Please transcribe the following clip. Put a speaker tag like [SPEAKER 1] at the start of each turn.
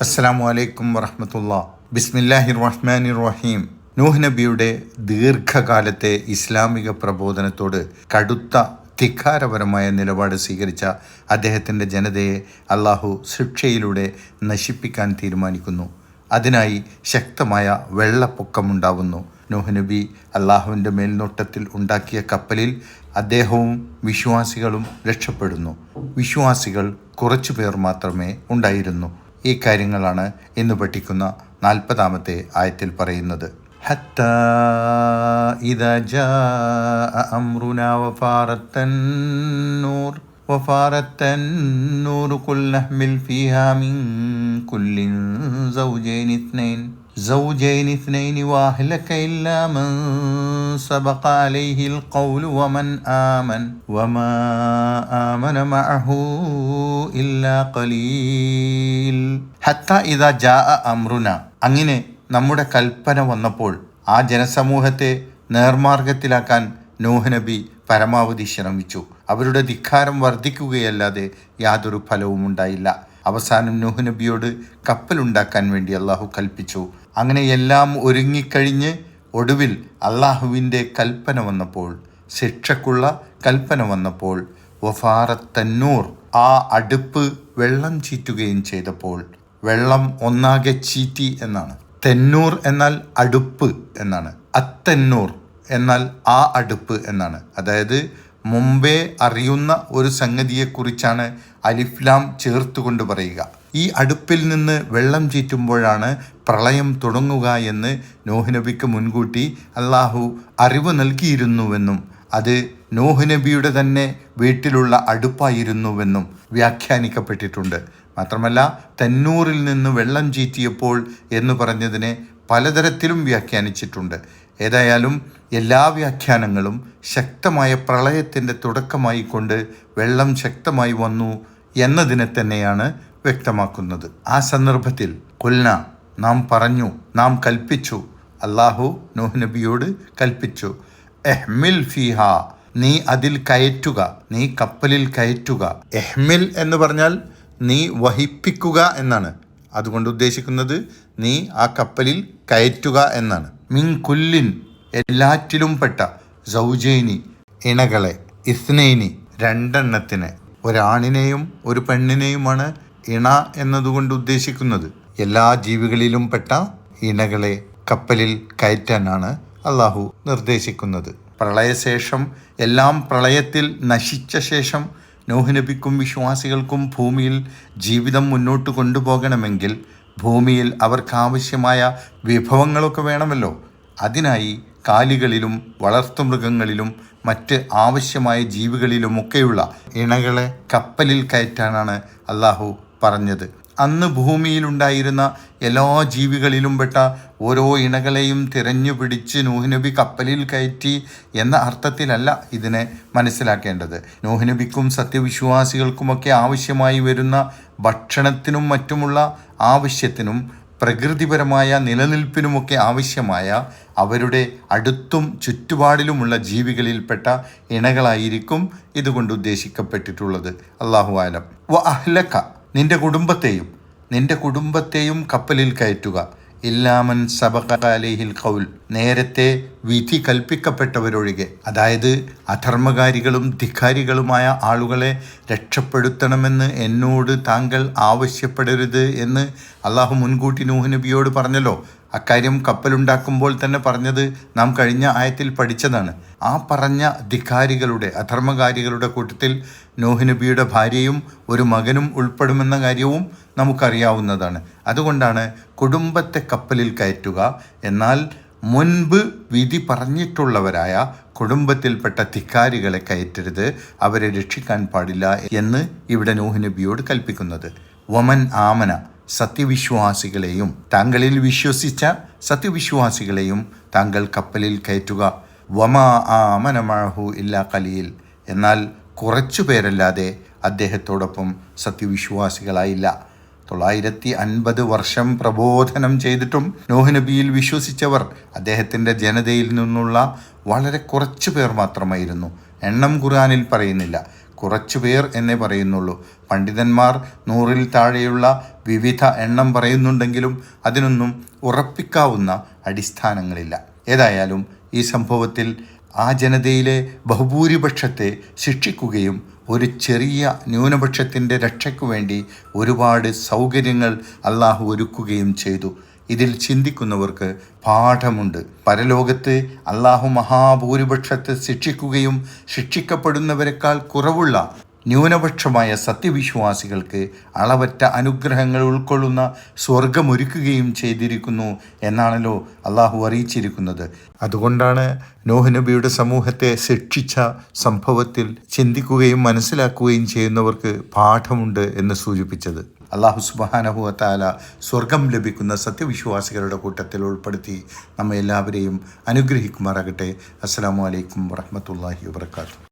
[SPEAKER 1] അസ്സാം വലൈക്കും വറഹമത്തുള്ള. ബിസ്മില്ലാഹിർ റഹ്മാനി റഹീം നൂഹ് നബിയുടെ ദീർഘകാലത്തെ ഇസ്ലാമിക പ്രബോധനത്തോട് കടുത്ത ധിക്കാരപരമായ നിലപാട് സ്വീകരിച്ച അദ്ദേഹത്തിന്റെ ജനതയെ അള്ളാഹു ശിക്ഷയിലൂടെ നശിപ്പിക്കാൻ തീരുമാനിക്കുന്നു. അതിനായി ശക്തമായ വെള്ളപ്പൊക്കമുണ്ടാവുന്നു. നൂഹ് നബി അള്ളാഹുവിന്റെ മേൽനോട്ടത്തിൽ ഉണ്ടാക്കിയ കപ്പലിൽ അദ്ദേഹവും വിശ്വാസികളും രക്ഷപ്പെടുന്നു. വിശ്വാസികൾ കുറച്ചു പേർ മാത്രമേ ഉണ്ടായിരുന്നു. ഈ കാര്യങ്ങളാണ് ഇന്ന് പഠിക്കുന്ന നാൽപ്പതാമത്തെ ആയത്തിൽ പറയുന്നത് حتى إذا جاء أمرنا وفارت النور وفارت النور قل نحمل فيها من كل زوجين اثنين زوجين اثنين واهلك إلا من سبق عليه القول ومن آمن وما آمن معه إلا قليل حتى إذا جاء أمرنا അങ്ങനെ നമ്മുടെ കൽപ്പന വന്നപ്പോൾ ആ ജനസമൂഹത്തെ നേർമാർഗത്തിലാക്കാൻ നൂഹ് നബി പരമാവധി ശ്രമിച്ചു അവരുടെ ധിക്കാരം വർദ്ധിക്കുകയല്ലാതെ യാതൊരു ഫലവും ഉണ്ടായില്ല അവസാനം നൂഹ് നബിയോട് കപ്പലുണ്ടാക്കാൻ വേണ്ടി അള്ളാഹു കൽപ്പിച്ചു അങ്ങനെ എല്ലാം ഒരുങ്ങിക്കഴിഞ്ഞ് ഒടുവിൽ അള്ളാഹുവിന്റെ കൽപ്പന വന്നപ്പോൾ ശിക്ഷക്കുള്ള കൽപ്പന വന്നപ്പോൾ വഫാറത്തന്നൂർ ആ അടുപ്പ് വെള്ളം ചീറ്റുകയും ചെയ്തപ്പോൾ വെള്ളം ഒന്നാകെ ചീറ്റി എന്നാണ്. തെന്നൂർ എന്നാൽ അടുപ്പ് എന്നാണ്. അത്തന്നൂർ എന്നാൽ ആ അടുപ്പ് എന്നാണ്. അതായത് മുമ്പേ അറിയുന്ന ഒരു സംഗതിയെക്കുറിച്ചാണ് അലിഫ്ലാം ചേർത്തുകൊണ്ട് പറയുക. ഈ അടുപ്പിൽ നിന്ന് വെള്ളം ചീറ്റുമ്പോഴാണ് പ്രളയം തുടങ്ങുക എന്ന് നോഹ്നബിക്ക് മുൻകൂട്ടി അള്ളാഹു അറിവ് നൽകിയിരുന്നുവെന്നും അത് നോഹ് നബിയുടെ തന്നെ വീട്ടിലുള്ള അടുപ്പായിരുന്നുവെന്നും വ്യാഖ്യാനിക്കപ്പെട്ടിട്ടുണ്ട്. മാത്രമല്ല തന്നൂറിൽ നിന്ന് വെള്ളം ചീറ്റിയപ്പോൾ എന്ന് പറഞ്ഞതിനെ പലതരത്തിലും വ്യാഖ്യാനിച്ചിട്ടുണ്ട്. ഏതായാലും എല്ലാ വ്യാഖ്യാനങ്ങളും ശക്തമായ പ്രളയത്തിന്റെ തുടക്കമായി കൊണ്ട് വെള്ളം ശക്തമായി വന്നു എന്നതിനെ തന്നെയാണ് വ്യക്തമാക്കുന്നത്. ആ സന്ദർഭത്തിൽ കൊല്ല നാം പറഞ്ഞു നാം കൽപ്പിച്ചു. അള്ളാഹു നോഹ് നബിയോട് കൽപ്പിച്ചു. എഹ്മിൽ ഫിഹ നീ അതിൽ കയറ്റുക നീ കപ്പലിൽ കയറ്റുക. എഹ്മിൽ എന്ന് പറഞ്ഞാൽ നീ വഹിപ്പിക്കുക എന്നാണ്. അതുകൊണ്ട് ഉദ്ദേശിക്കുന്നത് നീ ആ കപ്പലിൽ കയറ്റുക എന്നാണ്. മിൻ കുല്ലിൻ എല്ലാറ്റിലും പെട്ട സൗജൈനി ഇണകളെ ഇസ്നൈനി രണ്ടെണ്ണത്തിന്. ഒരാണിനെയും ഒരു പെണ്ണിനെയുമാണ് ഇണ എന്നതുകൊണ്ട് ഉദ്ദേശിക്കുന്നത്. എല്ലാ ജീവികളിലും പെട്ട ഇണകളെ കപ്പലിൽ കയറ്റാനാണ് അള്ളാഹു നിർദ്ദേശിക്കുന്നത്. പ്രളയശേഷം എല്ലാം പ്രളയത്തിൽ നശിച്ച ശേഷം നോഹിനബിക്കും വിശ്വാസികൾക്കും ഭൂമിയിൽ ജീവിതം മുന്നോട്ട് കൊണ്ടുപോകണമെങ്കിൽ ഭൂമിയിൽ അവർക്കാവശ്യമായ വിഭവങ്ങളൊക്കെ വേണമല്ലോ. അതിനായി കാലികളിലും വളർത്തുമൃഗങ്ങളിലും മറ്റ് ആവശ്യമായ ജീവികളിലുമൊക്കെയുള്ള ഇണകളെ കപ്പലിൽ കയറ്റാനാണ് അള്ളാഹു പറഞ്ഞത്. അന്ന് ഭൂമിയിലുണ്ടായിരുന്ന എല്ലാ ജീവികളിലും പെട്ട ഓരോ ഇണകളെയും തിരഞ്ഞു പിടിച്ച് നൂഹ്നബി കപ്പലിൽ കയറ്റി എന്ന അർത്ഥത്തിലല്ല ഇതിനെ മനസ്സിലാക്കേണ്ടത്. നൂഹ്നബിക്കും സത്യവിശ്വാസികൾക്കുമൊക്കെ ആവശ്യമായി വരുന്ന ഭക്ഷണത്തിനും മറ്റുമുള്ള ആവശ്യത്തിനും പ്രകൃതിപരമായ നിലനിൽപ്പിനുമൊക്കെ ആവശ്യമായ അവരുടെ അടുത്തും ചുറ്റുപാടിലുമുള്ള ജീവികളിൽപ്പെട്ട ഇണകളായിരിക്കും ഇതുകൊണ്ട് ഉദ്ദേശിക്കപ്പെട്ടിട്ടുള്ളത്. അള്ളാഹു ആലം. വ അഹ്ലക്ക. നിന്റെ കുടുംബത്തെയും നിന്റെ കുടുംബത്തെയും കപ്പലിൽ കയറ്റുക. ഇല്ലാമൻ സബകലേഹിൽ കൗൽ നേരത്തെ വിധി കൽപ്പിക്കപ്പെട്ടവരൊഴികെ. അതായത് അധർമ്മകാരികളും ധിക്കാരികളുമായ ആളുകളെ രക്ഷപ്പെടുത്തണമെന്ന് എന്നോട് താങ്കൾ ആവശ്യപ്പെടരുത് എന്ന് അള്ളാഹു മുൻകൂട്ടി നൂഹ് നബിയോട് പറഞ്ഞല്ലോ. അക്കാര്യം കപ്പലുണ്ടാക്കുമ്പോൾ തന്നെ പറഞ്ഞത് നാം കഴിഞ്ഞ ആയത്തിൽ പഠിച്ചതാണ്. ആ പറഞ്ഞ ധിക്കാരികളുടെ അധർമ്മകാരികളുടെ കൂട്ടത്തിൽ നോഹിനബിയുടെ ഭാര്യയും ഒരു മകനും ഉൾപ്പെടുമെന്ന കാര്യവും നമുക്കറിയാവുന്നതാണ്. അതുകൊണ്ടാണ് കുടുംബത്തെ കപ്പലിൽ കയറ്റുക. എന്നാൽ മുൻപ് വിധി പറഞ്ഞിട്ടുള്ളവരായ കുടുംബത്തിൽപ്പെട്ട ധിക്കാരികളെ കയറ്റരുത്. അവരെ രക്ഷിക്കാൻ പാടില്ല എന്ന് ഇവിടെ നോഹിനബിയോട് കൽപ്പിക്കുന്നത്. വമൻ ആമന. സത്യവിശ്വാസികളെയും താങ്കളിൽ വിശ്വസിച്ച സത്യവിശ്വാസികളെയും താങ്കൾ കപ്പലിൽ കയറ്റുക. വമാ ആമനമാഹു ഇല്ലാ കലിയിൽ എന്നാൽ കുറച്ചു പേരല്ലാതെ അദ്ദേഹത്തോടൊപ്പം സത്യവിശ്വാസികളായില്ല. തൊള്ളായിരത്തി അൻപത് വർഷം പ്രബോധനം ചെയ്തിട്ടും നോഹ്നബിയിൽ വിശ്വസിച്ചവർ അദ്ദേഹത്തിന്റെ ജനതയിൽ നിന്നുള്ള വളരെ കുറച്ചു പേർ മാത്രമായിരുന്നു. എണ്ണം ഖുർആനിൽ പറയുന്നില്ല. കുറച്ചു പേർ എന്നെ പറയുന്നുള്ളൂ. പണ്ഡിതന്മാർ നൂറിൽ താഴെയുള്ള വിവിധ എണ്ണം പറയുന്നുണ്ടെങ്കിലും അതിനൊന്നും ഉറപ്പിക്കാവുന്ന അടിസ്ഥാനങ്ങളില്ല. ഏതായാലും ഈ സംഭവത്തിൽ ആ ജനതയിലെ ബഹുഭൂരിപക്ഷത്തെ ശിക്ഷിക്കുകയും ഒരു ചെറിയ ന്യൂനപക്ഷത്തിന്റെ രക്ഷയ്ക്കു വേണ്ടി ഒരുപാട് സൗകര്യങ്ങൾ അള്ളാഹു ഒരുക്കുകയും ചെയ്തു. ഇതിൽ ചിന്തിക്കുന്നവർക്ക് പാഠമുണ്ട്. പരലോകത്ത് അള്ളാഹു മഹാഭൂരിപക്ഷത്തെ ശിക്ഷിക്കുകയും ശിക്ഷിക്കപ്പെടുന്നവരെക്കാൾ കുറവുള്ള ന്യൂനപക്ഷമായ സത്യവിശ്വാസികൾക്ക് അളവറ്റ അനുഗ്രഹങ്ങൾ ഉൾക്കൊള്ളുന്ന സ്വർഗമൊരുക്കുകയും ചെയ്തിരിക്കുന്നു എന്നാണല്ലോ അള്ളാഹു അറിയിച്ചിരിക്കുന്നത്. അതുകൊണ്ടാണ് നോഹ്നബിയുടെ സമൂഹത്തെ ശിക്ഷിച്ച സംഭവത്തിൽ ചിന്തിക്കുകയും മനസ്സിലാക്കുകയും ചെയ്യുന്നവർക്ക് പാഠമുണ്ട് എന്ന് സൂചിപ്പിച്ചത്. അള്ളാഹു സുബാനഹുവത്താല സ്വർഗം ലഭിക്കുന്ന സത്യവിശ്വാസികളുടെ കൂട്ടത്തിൽ ഉൾപ്പെടുത്തി നമ്മെ എല്ലാവരെയും അനുഗ്രഹിക്കുമാറാകട്ടെ. അസ്സാം വലൈക്കും വറഹമത്തല്ലാഹി വാത്തു